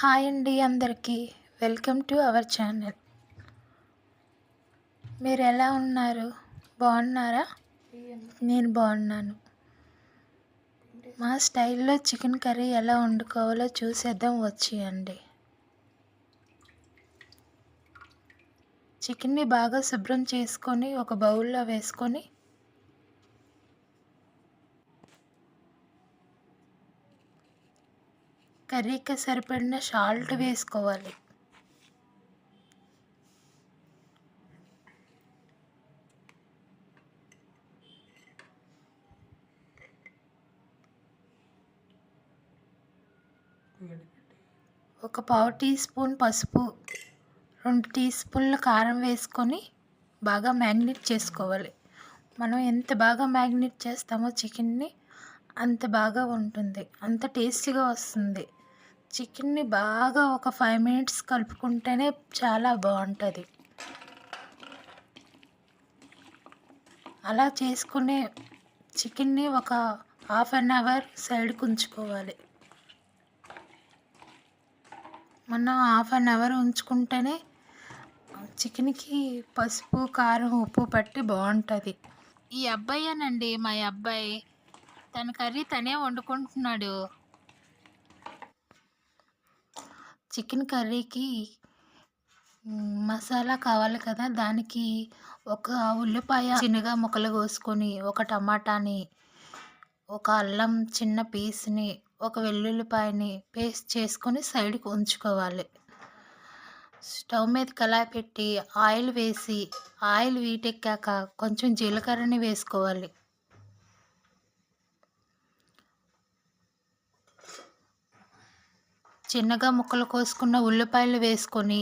Hi అండి అందరికీ. Welcome to our channel. మీరు ఎలా ఉన్నారు? బాగున్నారా? నేను బాగున్నాను. మా స్టైల్లో చికెన్ కర్రీ ఎలా వండుకోవాలో చూసేద్దాం. వచ్చేయండి చికెన్ని బాగా శుభ్రం చేసుకొని ఒక బౌల్లో వేసుకొని కర్రీకి సరిపడిన సాల్ట్ వేసుకోవాలి. ఒక పావు టీ స్పూన్ పసుపు రెండు టీ స్పూన్ల కారం వేసుకొని బాగా మ్యాగ్నేట్ చేసుకోవాలి. మనం ఎంత బాగా మ్యాగ్నేట్ చేస్తామో చికెన్ని అంత బాగా ఉంటుంది. అంత టేస్టీగా వస్తుంది. చికెన్ని బాగా ఒక ఫైవ్ మినిట్స్ కలుపుకుంటేనే చాలా బాగుంటుంది. అలా చేసుకునే చికెన్ని ఒక హాఫ్ అన్ అవర్ సైడ్కి ఉంచుకోవాలి మనం హాఫ్ అన్ అవర్ ఉంచుకుంటేనే చికెన్కి పసుపు కారం ఉప్పు పట్టి బాగుంటుంది. ఈ అబ్బాయేనండి మా అబ్బాయి. తన కర్రీ తనే వండుకుంటున్నాడు. చికెన్ కర్రీకి మసాలా కావాలి కదా. దానికి ఒక ఉల్లిపాయ చిన్నగా ముక్కలు కోసుకొని ఒక టమాటాని ఒక అల్లం చిన్న పీస్ని ఒక వెల్లుల్లిపాయని పేస్ట్ చేసుకొని సైడ్కి ఉంచుకోవాలి. స్టవ్ మీద కళాయి పెట్టి ఆయిల్ వేసి ఆయిల్ వీటెక్కాక కొంచెం జీలకర్రని వేసుకోవాలి. చిన్నగా ముక్కలు కోసుకున్న ఉల్లిపాయలు వేసుకొని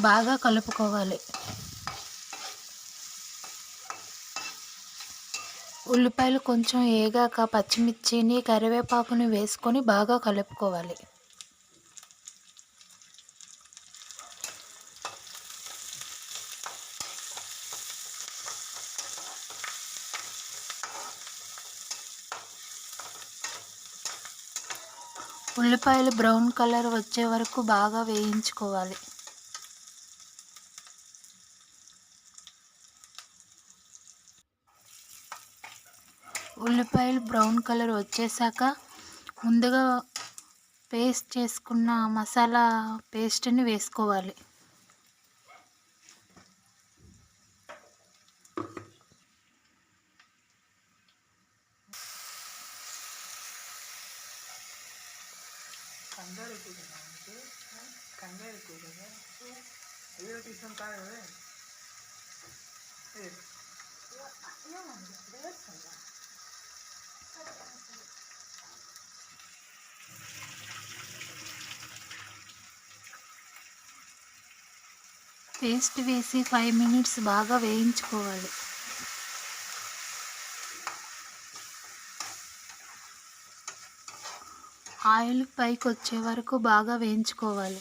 బాగా కలుపుకోవాలి. ఉల్లిపాయలు కొంచెం ఏగాక పచ్చిమిర్చిని కరివేపాకుని వేసుకొని బాగా కలుపుకోవాలి. ఉల్లిపాయలు బ్రౌన్ కలర్ వచ్చే వరకు బాగా వేయించుకోవాలి. ఉల్లిపాయలు బ్రౌన్ కలర్ వచ్చేసాక ముందుగా పేస్ట్ చేసుకున్న మసాలా పేస్ట్ని వేసుకోవాలి. కంగారు పేస్ట్ వేసి ఫైవ్ మినిట్స్ బాగా వేయించుకోవాలి. ఆయిల్ పైకి వచ్చే వరకు బాగా వేయించుకోవాలి.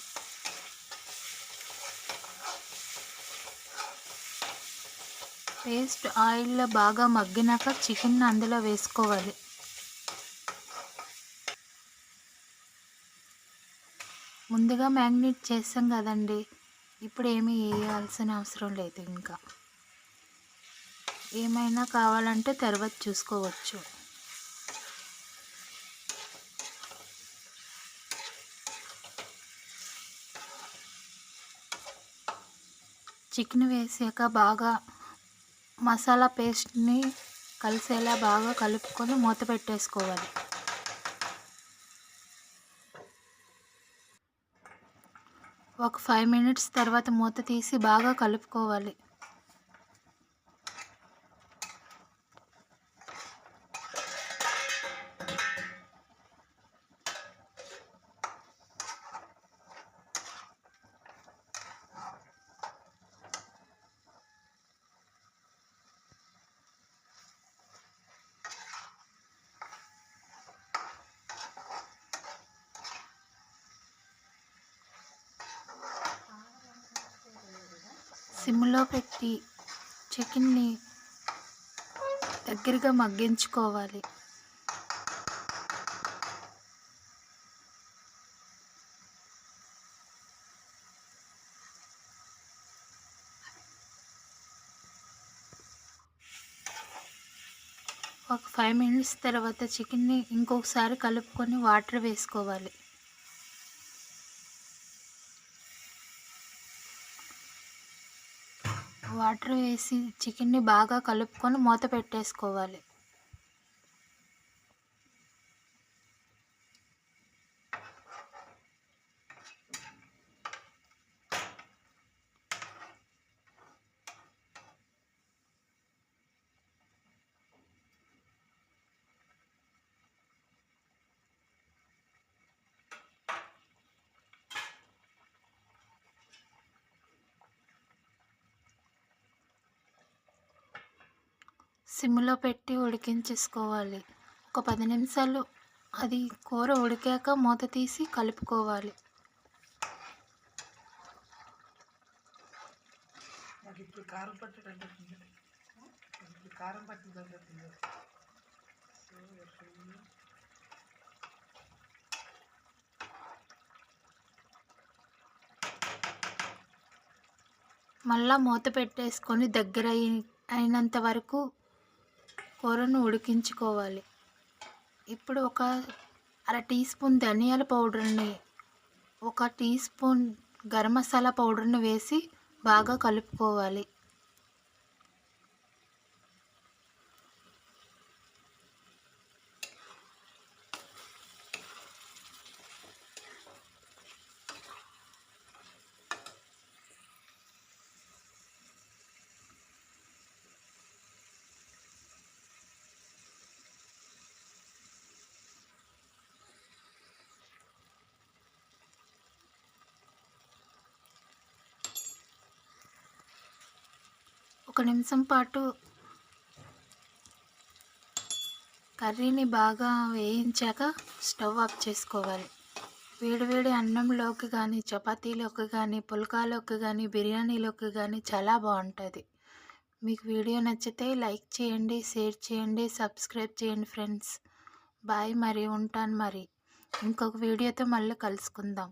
పేస్ట్ ఆయిల్లో బాగా మగ్గినాక చికెన్ అందులో వేసుకోవాలి. ముందుగా మ్యాగ్నేట్ చేస్తాం కదండి. ఇప్పుడు ఏమీ వేయాల్సిన అవసరం లేదు ఇంకా. ఏమైనా కావాలంటే తర్వాత చూసుకోవచ్చు. చికెన్ వేసాక బాగా మసాలా పేస్ట్ని కలిసేలా బాగా కలుపుకొని మూత పెట్టేసుకోవాలి. ఒక ఫైవ్ మినిట్స్ తర్వాత మూత తీసి బాగా కలుపుకోవాలి. సిమ్లో పెట్టి చికెన్ని దగ్గరగా మగ్గించుకోవాలి. ఒక ఫైవ్ మినిట్స్ తర్వాత చికెన్ని ఇంకొకసారి కలుపుకొని వాటర్ వేసుకోవాలి. వాటర్ వేసి చికెన్ని బాగా కలుపుకొని మూత పెట్టేసుకోవాలి. సిమ్లో పెట్టి ఉడికించేసుకోవాలి. ఒక పది నిమిషాలు అది కూర ఉడికాక మూత తీసి కలుపుకోవాలి. కారం కారం? మళ్ళా మూత పెట్టేసుకొని దగ్గర అయి- అయినంత వరకు కూరను ఉడికించుకోవాలి. ఇప్పుడు ఒక అర టీ స్పూన్ ధనియాల పౌడర్ని ఒక టీ స్పూన్ గరం మసాలా పౌడర్ని వేసి బాగా కలుపుకోవాలి. ఒక నిమిషం పాటు కర్రీని బాగా వేయించాక స్టవ్ ఆఫ్ చేసుకోవాలి. వేడివేడి అన్నంలోకి కానీ చపాతీలోకి కానీ పుల్కాలోకి కానీ బిర్యానీలోకి కానీ చాలా బాగుంటుంది. మీకు వీడియో నచ్చితే లైక్ చేయండి షేర్ చేయండి సబ్స్క్రైబ్ చేయండి ఫ్రెండ్స్. బాయ్ మరి ఉంటాను మరి. ఇంకొక వీడియోతో మళ్ళీ కలుసుకుందాం.